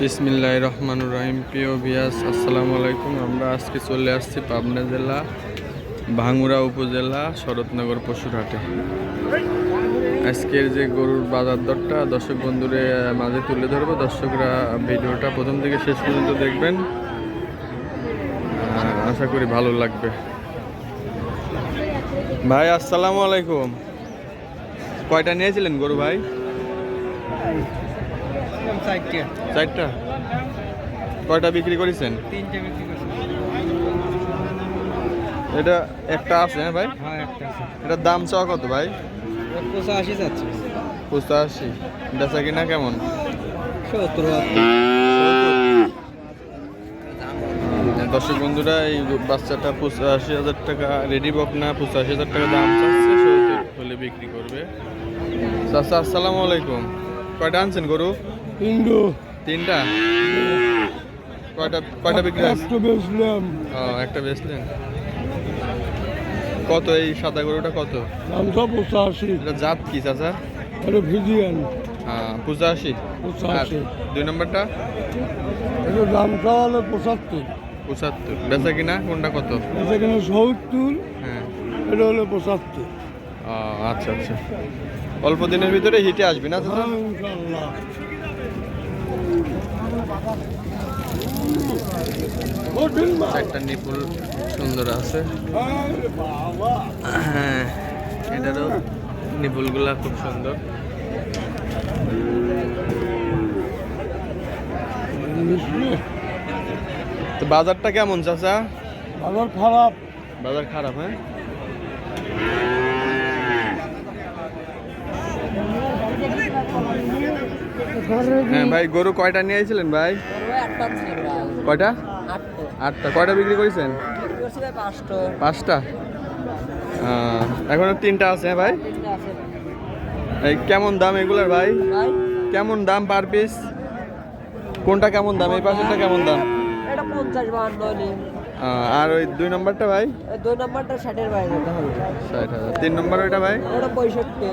বিসমিল্লাহ রহমান রহিম, প্রিয় বিয়াস আসসালামু আলাইকুম। আমরা আজকে চলে আসছি পাবনা জেলা ভাঙ্গুড়া উপজেলা, শরৎনগর পশুরহাটে। আজকের যে গরুর বাজার দরটা, দর্শক বন্ধুরে মাঝে তুলে ধরবো। দর্শকরা ভিডিওটা প্রথম থেকে শেষ পর্যন্ত দেখবেন। আশা করি ভালো লাগবে। ভাই, আসসালামু আলাইকুম। কয়টা নিয়েছিলেন গরু ভাই? চারটা। কয়টা বিক্রি করেছেন? এটা একটা আছে হ্যাঁ ভাই? এটার দাম চাওয়া কত ভাই? পঁচাশি বেচা কিনা কেমন? দর্শক বন্ধুরা এই বাচ্চাটা পঁচাশি হাজার টাকা রেডি বক না পঁচাশি হাজার টাকা দাম চাচ্ছে সত্তর হলে বিক্রি করবে। চাচা আসসালামু আলাইকুম। কয়টা আনছেন গরু? ইন্ডো তিনটা? কয়টা কয়টা বিক্রি একটা বেচলাম। ও, একটা বেচলেন। কত এই সাদা গরুটা কত? দামটা পঁচাশি। এটা জাত কি চাচা? এটা ভিজিয়ান। হ্যাঁ পঁচাশি? পঁচাশি। দুই নম্বরটা? এটা দামটা হলো পঁচাত্তর। পঁচাত্তর। বেচা কিনা কোনটা কত? সেখানে সত্তর। হ্যাঁ। এটা হলো পঁচাত্তর। আচ্ছা আচ্ছা। অল্প দিনের ভিতরে হিটে আসবি না চাচা? চারটা নিপুল সুন্দর আছে। হ্যাঁ এটারও নিপুলগুলা খুব সুন্দর। তো বাজারটা কেমন চাচা? বাজার খারাপ। বাজার খারাপ হ্যাঁ? হ্যাঁ ভাই গরু কয়টা নিয়ে আইছিলেন ভাই? কয়টা? আটটা। কয়টা বিক্রি করেছেন? পাঁচটা। এখনও তিনটা আছে হ্যাঁ ভাই? এই কেমন দাম এগুলার ভাই? কেমন দাম পার পিস? কোনটা কেমন দাম? এই পাশেরটা কেমন দাম? এটা পঞ্চাশ আর ওই দুই নম্বরটা ভাই? দুই নম্বরটা ষাটের বাইরে। ষাট হাজার। তিন নম্বর ওইটা ভাই? ওটা পঁয়ষট্টি।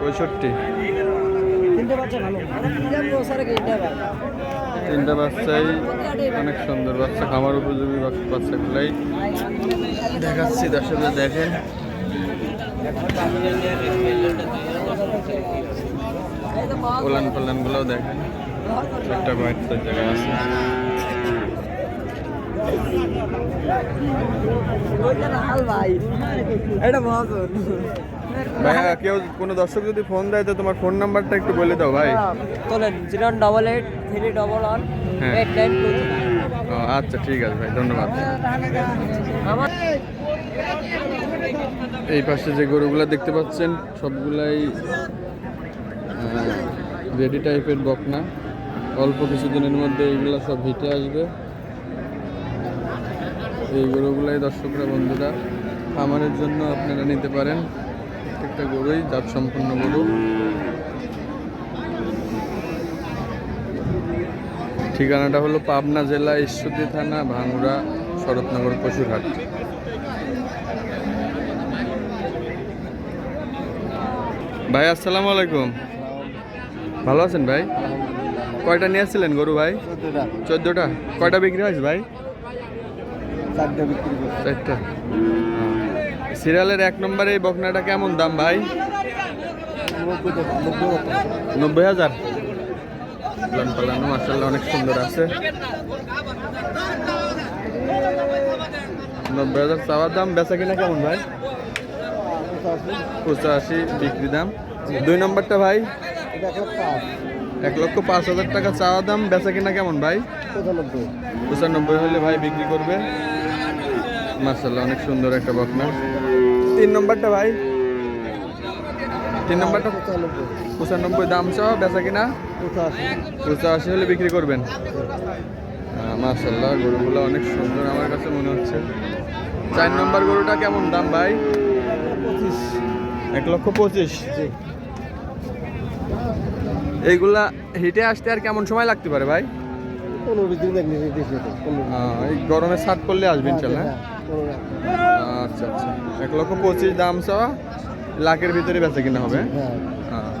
পঁয়ষট্টি। তিনটে বাচ্চাই অনেক সুন্দর বাচ্চা খামার উপযোগী বাচ্চা- বাচ্চাগুলাই। দেখাচ্ছি দর্শকরা দেখেন। পোলান পালানগুলোও দেখেন। একটা বাচ্চার জায়গায় আছে। এটা মহাজন। ভাইয়া কেউ কোনো দর্শক যদি ফোন দেয় তো তোমার ফোন নাম্বারটা একটু বলে দাও ভাই। তোলেন zero double eight three double one হ্যাঁ। এইট নাইন টু আচ্ছা ঠিক আছে ভাই ধন্যবাদ। এই পাশে যে গরুগুলা দেখতে পাচ্ছেন সবগুলাই রেডি টাইপের বকনা। অল্প কিছুদিনের মধ্যে এইগুলা সব হিটে আসবে। এই গরুগুলাই দর্শকরা বন্ধুরা খামারের জন্য আপনারা নিতে পারেন। প্রত্যেকটা গরুই জাত সম্পন্ন গরু। ঠিকানাটা হলো পাবনা জেলা ঈশ্বরদী থানা ভাঙ্গুড়া শরৎনগর পশুরহাট। ভাই আসসালামু আলাইকুম। ভালো আছেন ভাই? কয়টা নিয়ে আসছিলেন গরু ভাই? চোদ্দোটা। কয়টা বিক্রি হয়েছে ভাই? চারটা বিক্রি চারটা। সিরিয়ালের এক নম্বরে এই বকনাটা কেমন দাম ভাই? নব্বই হাজার। লান পালানো মার্শাল্লাহ অনেক সুন্দর আছে। নব্বই হাজার চাওয়ার দাম, বেচা কিনা কেমন ভাই? পঁচাশি, বিক্রি দাম। দুই নম্বরটা ভাই? এক লক্ষ পাঁচ হাজার টাকা চাওয়া দাম, বেচা কিনা কেমন ভাই? পঁচানব্বই হলে ভাই বিক্রি করবে। মার্শাল্লাহ অনেক সুন্দর একটা বকনা। তিন নম্বরটা ভাই। তিন নম্বরটা পঁচানব্বই। পঁচানব্বই দাম চাওয়া বেচা কিনা? পঁচাশি। হলে বিক্রি করবেন। মার্শাল্লাহ গরুগুলো অনেক সুন্দর আমার কাছে মনে হচ্ছে। চার নম্বর গরুটা কেমন দাম ভাই? পঁচিশ। এক লক্ষ পঁচিশ। এইগুলা হিটে আসতে আর কেমন সময় লাগতে পারে ভাই? পনেরো দিন এই গরমে শার্ট করলে আসবে ইনশাল্লাহ হ্যাঁ, আচ্ছা আচ্ছা। এক লক্ষ পঁচিশ দাম চাওয়া লাখের ভিতরে বেচা কিনা হবে। হ্যাঁ। হ্যাঁ।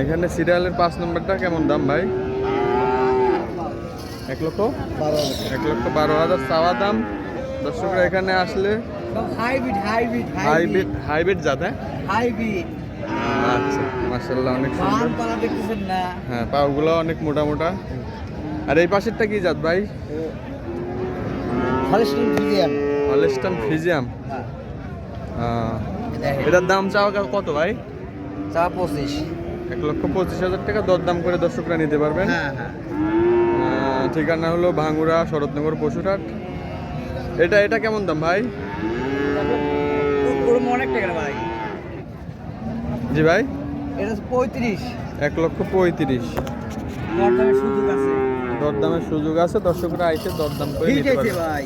এখানে সিরিয়ালের পাঁচ নম্বরটা কেমন দাম ভাই? এক লক্ষ? এক লক্ষ বারো হাজার চাওয়া দাম। দর্শকরা এখানে আসলে হাইব্রিড হাইব্রিড হাইব্রিড হাইব্রিড। জাত হ্যাঁ? হাইব্রিড। আচ্ছা মার্শাল্লাহ অনেক সুন্দর। পালা দেখতেছেন না। হ্যাঁ পাগুলো অনেক মোটা মোটা আর এই পাশেরটা কি জাত ভাই? ফ্রিজিয়ান হলেস্টান ফিজিয়াম এটার দাম চাওয়া কত ভাই? চা পঁচিশ। এক লক্ষ পঁচিশ হাজার টাকা দরদাম করে দর্শকরা নিতে পারবেন। হ্যাঁ হ্যাঁ। ঠিকানা হলো ভাঙ্গুরা শরৎনগর পশুরহাট। এটা এটা কেমন দাম ভাই? ভাই। জি ভাই? এটা পঁয়ত্রিশ। এক লক্ষ পঁয়ত্রিশ। দরদামের সুযোগ আছে। দরদামের সুযোগ আছে দর্শকরা আইসে দরদাম করে নিতে পারবে ভাই।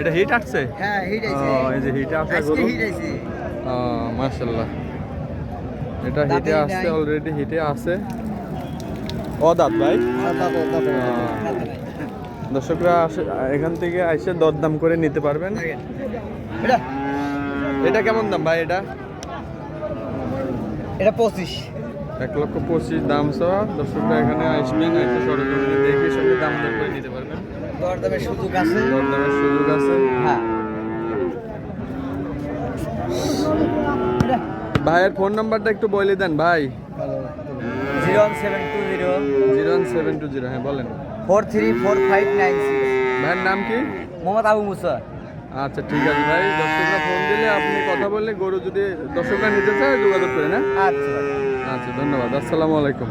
এটা হিট আসছে? হ্যাঁ হিট ও, এই যে হিটে আসা আজকে গরু হিট আছে মার্শাল্লাহ এটা হিটে আসছে অলরেডি হিটে আছে ও দাঁত ভাই? দর্শকরা এখান থেকে আইসে দরদাম করে নিতে পারবেন। এটা? এটা কেমন দাম ভাই এটা? এটা পঁচিশ। এক লক্ষ পঁচিশ দাম সহ দর্শকরা এখানে আসবেন এসে সরজমিনে দেখে সঙ্গে দাম দর করে নিতে পারবেন। দরদামের সুযোগ আছে? দরদামের সুযোগ আছে। হ্যাঁ। ভাইয়ের ফোন নাম্বারটা একটু বলে দেন ভাই। Zero one seven two zero. Zero one seven two zero হ্যাঁ বলেন। Four three four five nine six. ভাইয়ের নাম কি? মোহাম্মদ আবু মুসা। আচ্ছা ঠিক আছে ভাই। দর্শকরা ফোন দিলে আপনি কথা বললে গরু যদি দর্শকরা নিতে চায় যোগাযোগ করেন হ্যাঁ আচ্ছা আচ্ছা ধন্যবাদ। আসসালামু আলাইকুম।